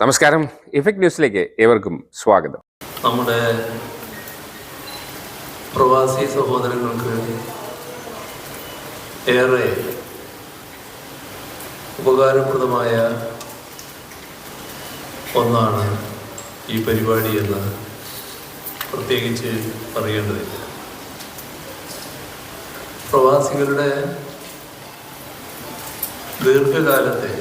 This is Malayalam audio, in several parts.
നമസ്കാരം. ഇഫക്ട് ന്യൂസിലേക്ക് ഏവർക്കും സ്വാഗതം. നമ്മുടെ പ്രവാസി സഹോദരങ്ങൾക്ക് ഏറെ ഉപകാരപ്രദമായ ഒന്നാണ് ഈ പരിപാടി എന്ന് പ്രത്യേകിച്ച് പറയേണ്ടതില്ല. പ്രവാസികളുടെ ദീർഘകാലത്തെ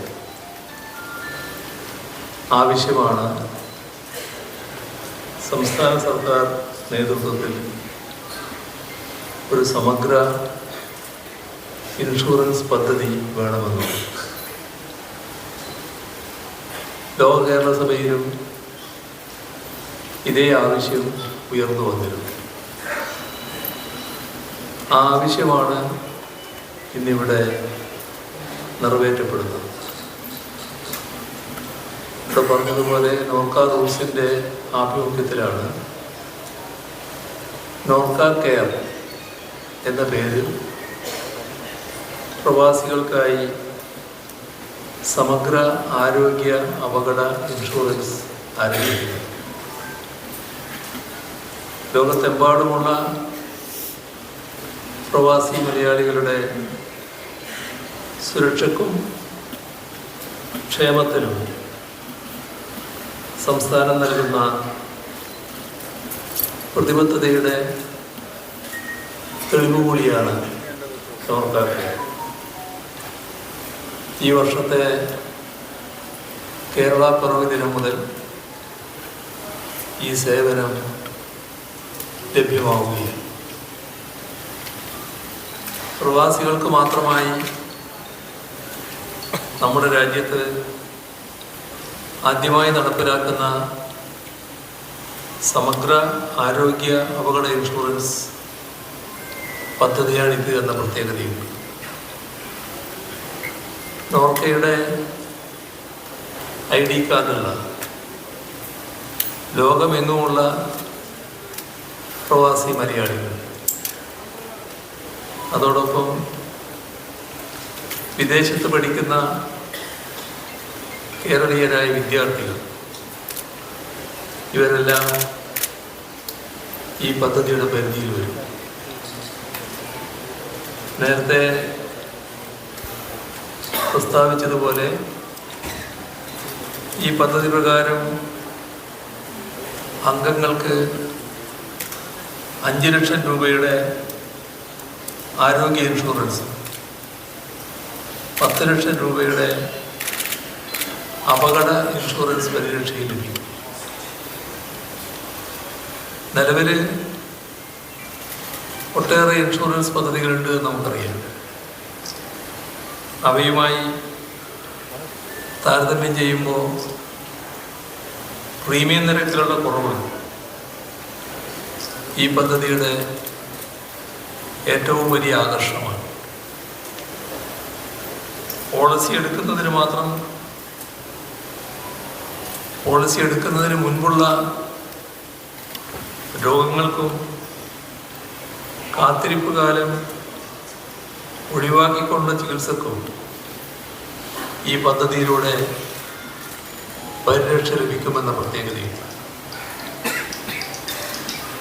ആവശ്യമാണ്. സംസ്ഥാന സർക്കാർ നേതൃത്വത്തിൽ ഒരു സമഗ്ര ഇൻഷുറൻസ് പദ്ധതി വേണമെന്ന്. ലോക കേരള സഭയിലും ഇതേ ആവശ്യം ഉയർന്നു വന്നിരുന്നു. ആ ആവശ്യമാണ് ഇന്നിവിടെ നിറവേറ്റപ്പെടുന്നത്. ഇവിടെ പറഞ്ഞതുപോലെ നോർക്ക റൂൾസിന്റെ ആഭിമുഖ്യത്തിലാണ്. നോർക്ക കെയർ എന്ന പേരിൽ പ്രവാസികൾക്കായി സമഗ്ര ആരോഗ്യ അപകട ഇൻഷുറൻസ് ആരംഭിക്കുന്നത് ലോകത്തെമ്പാടുമുള്ള പ്രവാസി മലയാളികളുടെ സുരക്ഷയ്ക്കും ക്ഷേമത്തിനും സംസ്ഥാനം നൽകുന്ന പ്രതിബദ്ധതയുടെ തെളിവ് കൂടിയാണ് ഈ വർഷത്തെ കേരള പിറവി ദിനം മുതൽ ഈ സേവനം ലഭ്യമാവുകയാണ്. പ്രവാസികൾക്ക് മാത്രമായി നമ്മുടെ രാജ്യത്ത് ആദ്യമായി നടപ്പിലാക്കുന്ന സമഗ്ര ആരോഗ്യ അപകട ഇൻഷുറൻസ് പദ്ധതിയാണ് ഇത് എന്ന പ്രത്യേകതയുണ്ട് നോർക്കയുടെ ഐ ഡി കാർഡുള്ള ലോകമെങ്ങുമുള്ള പ്രവാസി മലയാളികൾ. അതോടൊപ്പം വിദേശത്ത് പഠിക്കുന്ന കേരളീയരായ വിദ്യാർത്ഥികൾ. ഇവരെല്ലാം ഈ പദ്ധതിയുടെ പരിധിയിൽ വരും. നേരത്തെ പ്രസ്താവിച്ചതുപോലെ ഈ പദ്ധതി പ്രകാരം അംഗങ്ങൾക്ക് അഞ്ച് ലക്ഷം രൂപയുടെ ആരോഗ്യ ഇൻഷുറൻസ് പത്ത് ലക്ഷം രൂപയുടെ അപകട ഇൻഷുറൻസ് പരിരക്ഷയും ലഭിക്കും നിലവിൽ ഒട്ടേറെ ഇൻഷുറൻസ് പദ്ധതികളുണ്ട് നമുക്കറിയാം. അവയുമായി താരതമ്യം ചെയ്യുമ്പോൾ പ്രീമിയം നിരക്കിലുള്ള കുറവ് ഈ പദ്ധതിയുടെ ഏറ്റവും വലിയ ആകർഷണമാണ്. പോളിസി എടുക്കുന്നതിന് മാത്രം പോളിസി എടുക്കുന്നതിന് മുൻപുള്ള രോഗങ്ങൾക്കും കാത്തിരിപ്പ് കാലം ഒഴിവാക്കിക്കൊണ്ട ചികിത്സക്കും ഈ പദ്ധതിയിലൂടെ പരിരക്ഷ ലഭിക്കുമെന്ന പ്രത്യേകതയുണ്ട്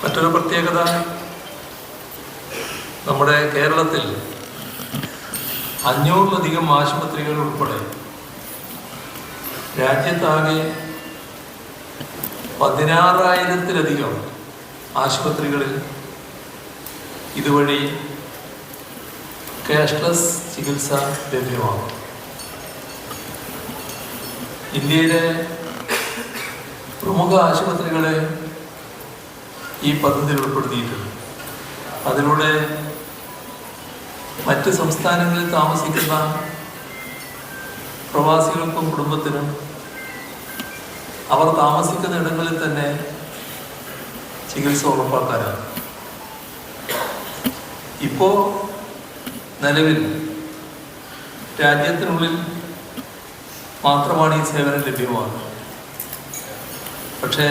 മറ്റൊരു പ്രത്യേകത നമ്മുടെ കേരളത്തിൽ അഞ്ഞൂറിലധികം ആശുപത്രികൾ ഉൾപ്പെടെ രാജ്യത്താകെ പതിനാറായിരത്തിലധികം ആശുപത്രികളിൽ ഇതുവഴി ക്യാഷ്ലെസ് ചികിത്സ ലഭ്യമാകും. ഇന്ത്യയിലെ പ്രമുഖ ആശുപത്രികളെ ഈ പദ്ധതിയിൽ ഉൾപ്പെടുത്തിയിട്ടുണ്ട്. അതിലൂടെ മറ്റ് സംസ്ഥാനങ്ങളിൽ താമസിക്കുന്ന പ്രവാസികൾക്കും കുടുംബത്തിനും അവർ താമസിക്കുന്ന ഇടങ്ങളിൽ തന്നെ ചികിത്സ ഉറപ്പാക്കാനാണ്. ഇപ്പോ നിലവിൽ രാജ്യത്തിനുള്ളിൽ മാത്രമാണ് ഈ സേവനം ലഭ്യമാകുന്നത് പക്ഷേ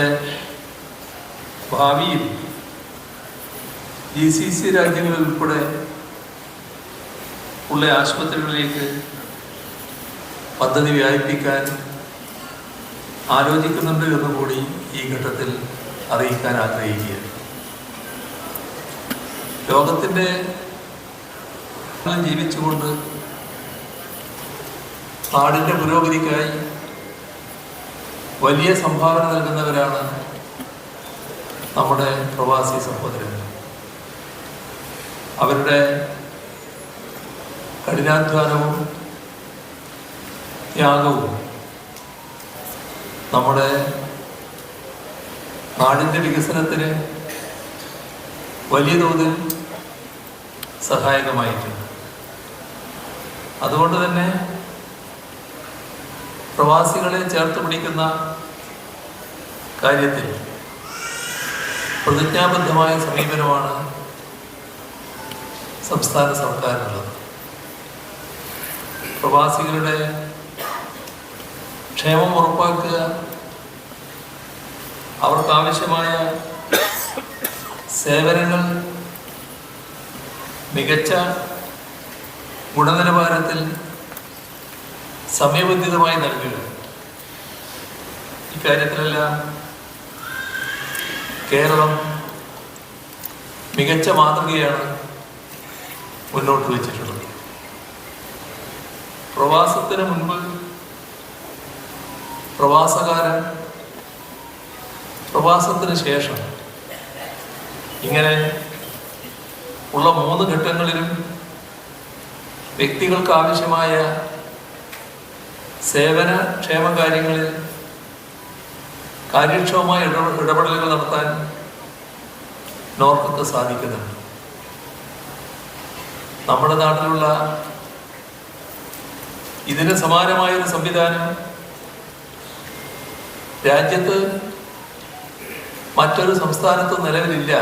ഭാവിയിൽ ജി സി സി രാജ്യങ്ങളിൽ ഉൾപ്പെടെ ഉള്ള ആശുപത്രികളിലേക്ക് പദ്ധതി വ്യാപിപ്പിക്കാൻ ആലോചിക്കുന്നുണ്ട് എന്ന് കൂടി ഈ ഘട്ടത്തിൽ അറിയിക്കാൻ ആഗ്രഹിക്കുക ലോകത്തിന്റെ ജീവിച്ചുകൊണ്ട് നാടിന്റെ പുരോഗതിക്കായി വലിയ സംഭാവന നൽകുന്നവരാണ് നമ്മുടെ പ്രവാസി സഹോദരൻ അവരുടെ കഠിനാധ്വാനവും ത്യാഗവും നമ്മുടെ നാടിന്റെ വികസനത്തിന് വലിയ തോതിൽ സഹായകമായിട്ടുണ്ട്. അതുകൊണ്ട് തന്നെ പ്രവാസികളെ ചേർത്ത് പിടിക്കുന്ന കാര്യത്തിൽ പ്രതിജ്ഞാബദ്ധമായ സമീപനമാണ് സംസ്ഥാന സർക്കാരിനുള്ളത്. പ്രവാസികളുടെ ക്ഷേമം ഉറപ്പാക്കുക. അവർക്ക് ആവശ്യമായ സേവനങ്ങൾ മികച്ച ഗുണനിലവാരത്തിൽ സമയബന്ധിതമായി നൽകുക. ഇക്കാര്യത്തിലെല്ലാം കേരളം മികച്ച മാതൃകയാണ് മുന്നോട്ട് വെച്ചിട്ടുള്ളത്. പ്രവാസത്തിന് മുൻപ് പ്രവാസകാലം പ്രവാസത്തിന് ശേഷം ഇങ്ങനെ ഉള്ള മൂന്ന് ഘട്ടങ്ങളിലും വ്യക്തികൾക്ക് ആവശ്യമായ സേവന ക്ഷേമ കാര്യങ്ങളിൽ കാര്യക്ഷമമായ ഇടപെടലുകൾ നടത്താൻ നോർക്കൊക്കെ സാധിക്കുന്നുണ്ട്. നമ്മുടെ നാട്ടിലുള്ള ഇതിന് സമാനമായ ഒരു സംവിധാനം രാജ്യത്ത് മറ്റൊരു സംസ്ഥാനത്തും നിലവിലില്ല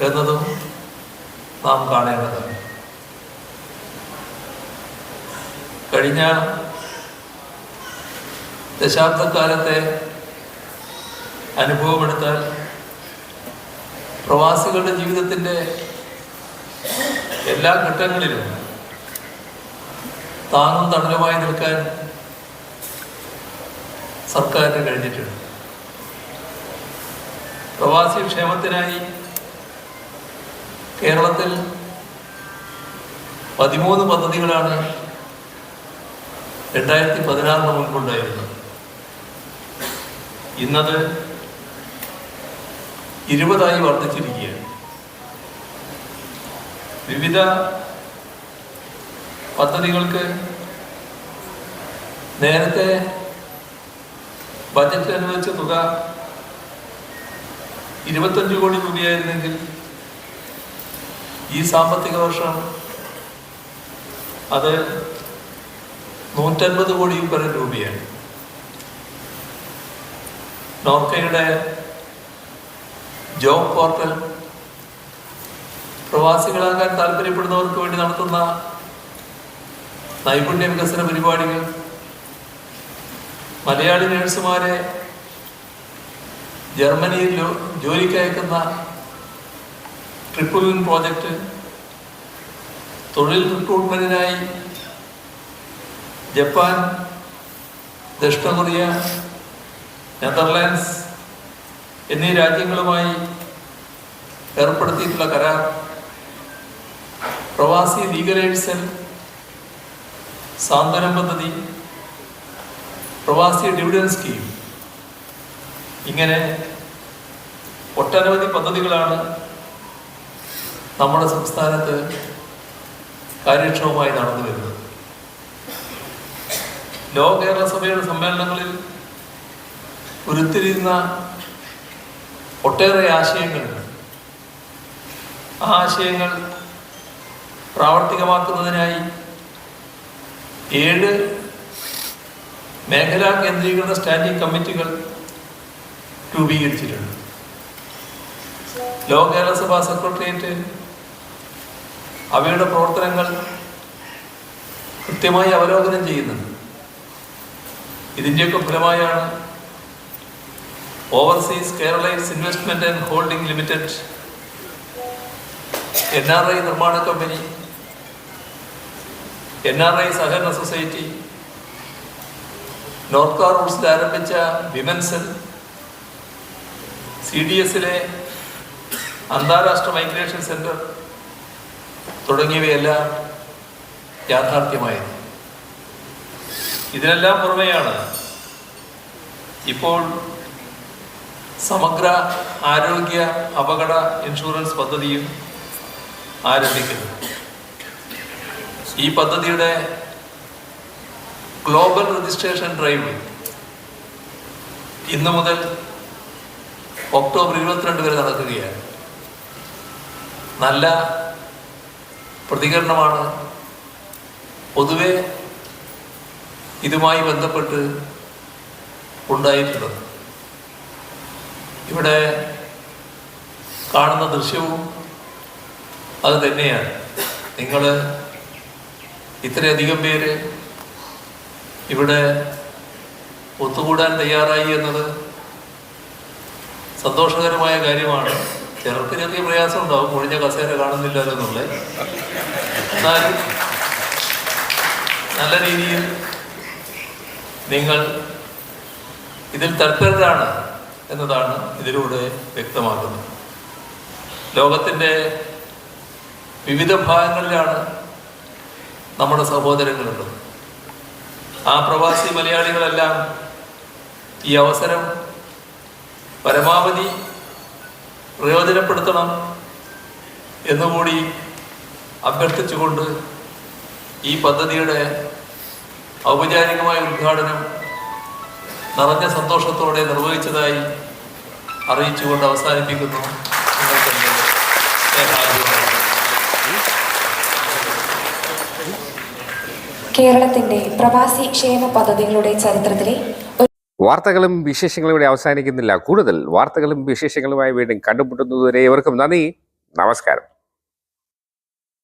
എന്നതും നാം കാണേണ്ടതാണ്. കഴിഞ്ഞ ദശാബ്ദക്കാലത്തെ അനുഭവമെടുത്താൽ പ്രവാസികളുടെ ജീവിതത്തിന്റെ എല്ലാ ഘട്ടങ്ങളിലും താങ്ങും തണലുമായി നിൽക്കാൻ സർക്കാരിന് കഴിഞ്ഞിട്ടുണ്ട് പ്രവാസി ക്ഷേമത്തിനായി കേരളത്തിൽ പതിമൂന്ന് പദ്ധതികളാണ് രണ്ടായിരത്തി പതിനാറിന് മുൻപുണ്ടായിരുന്നത്. ഇന്നത് ഇരുപതായി വർദ്ധിച്ചിരിക്കുകയാണ്. വിവിധ പദ്ധതികൾക്ക് നേരത്തെ ബജറ്റ് അനുവദിച്ച തുക ഇരുപത്തഞ്ച് കോടി രൂപയായിരുന്നെങ്കിൽ ഈ സാമ്പത്തിക വർഷം അത് നൂറ്റൻപത് കോടി പരം രൂപയാണ് നോർക്കയുടെ ജോബ് പോർട്ടൽ പ്രവാസികളാകാൻ താല്പര്യപ്പെടുന്നവർക്ക് വേണ്ടി നടത്തുന്ന നൈപുണ്യ വികസന പരിപാടികൾ മലയാളി നേഴ്സുമാരെ ജർമ്മനിയിൽ ജോലിക്ക് അയക്കുന്ന ട്രിപ്പിൾ വിൻ പ്രോജക്റ്റ് തൊഴിൽ റിക്രൂട്ട്മെന്റിനായി ജപ്പാൻ ദക്ഷിണ കൊറിയ നെതർലാൻഡ്സ് എന്നീ രാജ്യങ്ങളുമായി ഏർപ്പെടുത്തിയിട്ടുള്ള കരാർ. പ്രവാസി ലീഗൽ എയ്ഡ് സെൽ സാന്ത്വനം പദ്ധതി പ്രവാസി ഡിവിഡൻസ് സ്കീം. ഇങ്ങനെ ഒട്ടനവധി പദ്ധതികളാണ് നമ്മുടെ സംസ്ഥാനത്ത് കാര്യക്ഷമമായി നടന്നു വരുന്നത്. ലോക കേരള സഭയുടെ സമ്മേളനങ്ങളിൽ ഉരുത്തിരിയുന്ന ഒട്ടേറെ ആശയങ്ങളുണ്ട്. ആ ആശയങ്ങൾ പ്രാവർത്തികമാക്കുന്നതിനായി ഏഴ് മേഖലാ കേന്ദ്രീകൃത സ്റ്റാൻഡിംഗ് കമ്മിറ്റികൾ രൂപീകരിച്ചിട്ടുണ്ട്. ലോക കേരളസഭാ സെക്രട്ടേറിയറ്റ് അവയുടെ പ്രവർത്തനങ്ങൾ കൃത്യമായി അവലോകനം ചെയ്യുന്നുണ്ട്. ഇതിന്റെയൊക്കെ ഫലമായാണ് overseas Keralites investment and holding limited N R I നിർമ്മാണ കമ്പനി എൻ ആർ ഐ സഹകരണ സൊസൈറ്റി നോർത്ത് കാർ റൂട്ട്സിൽ ആരംഭിച്ച വിമൻസൽ സി ഡി എസിലെ അന്താരാഷ്ട്ര മൈഗ്രേഷൻ സെന്റർ തുടങ്ങിയവയെല്ലാം യാഥാർത്ഥ്യമായിരുന്നു. ഇതിനെല്ലാം പുറമെയാണ് ഇപ്പോൾ സമഗ്ര ആരോഗ്യ അപകട ഇൻഷുറൻസ് പദ്ധതിയും ആരംഭിക്കുന്നു ഈ പദ്ധതിയുടെ ഗ്ലോബൽ രജിസ്ട്രേഷൻ ഡ്രൈവ് ഇന്ന് മുതൽ ഒക്ടോബർ ഇരുപത്തിരണ്ട് വരെ നടക്കുകയാണ്. നല്ല പ്രതികരണമാണ്. പൊതുവെ ഇതുമായി ബന്ധപ്പെട്ട് ഉണ്ടായിട്ടുള്ളത്. ഇവിടെ കാണുന്ന ദൃശ്യവും അത് തന്നെയാണ്. നിങ്ങൾ ഇത്രയധികം പേര് ഇവിടെ ഒത്തുകൂടാൻ തയ്യാറായി എന്നത് സന്തോഷകരമായ കാര്യമാണ്. ചിലർക്ക് ചെറിയ പ്രയാസം ഉണ്ടാവും ഒഴിഞ്ഞ കസേര കാണുന്നില്ല എന്നുള്ളത്. എന്നാലും നല്ല രീതിയിൽ നിങ്ങൾ ഇതിൽ തൽപരരാണ് എന്നതാണ് ഇതിലൂടെ വ്യക്തമാക്കുന്നത് ലോകത്തിന്റെ വിവിധ ഭാഗങ്ങളിലാണ് നമ്മുടെ സഹോദരങ്ങളുള്ളത്. ആ പ്രവാസി മലയാളികളെല്ലാം ഈ അവസരം പരമാവധി പ്രയോജനപ്പെടുത്തണം എന്നുകൂടി അഭ്യർത്ഥിച്ചുകൊണ്ട് ഈ പദ്ധതിയുടെ ഔപചാരികമായ ഉദ്ഘാടനം നിറഞ്ഞ സന്തോഷത്തോടെ നിർവഹിച്ചതായി അറിയിച്ചുകൊണ്ട് അവസാനിപ്പിക്കുന്നു നിങ്ങൾക്ക്. കേരളത്തിന്റെ പ്രവാസി ക്ഷേമ പദ്ധതികളുടെ ചരിത്രത്തിലെ വാർത്തകളും വിശേഷങ്ങളും ഇവിടെ അവസാനിക്കുന്നില്ല. കൂടുതൽ വാർത്തകളും വിശേഷങ്ങളുമായി വീണ്ടും കണ്ടുമുട്ടുന്നതുവരെ ഇവർക്കും നന്ദി. നമസ്കാരം.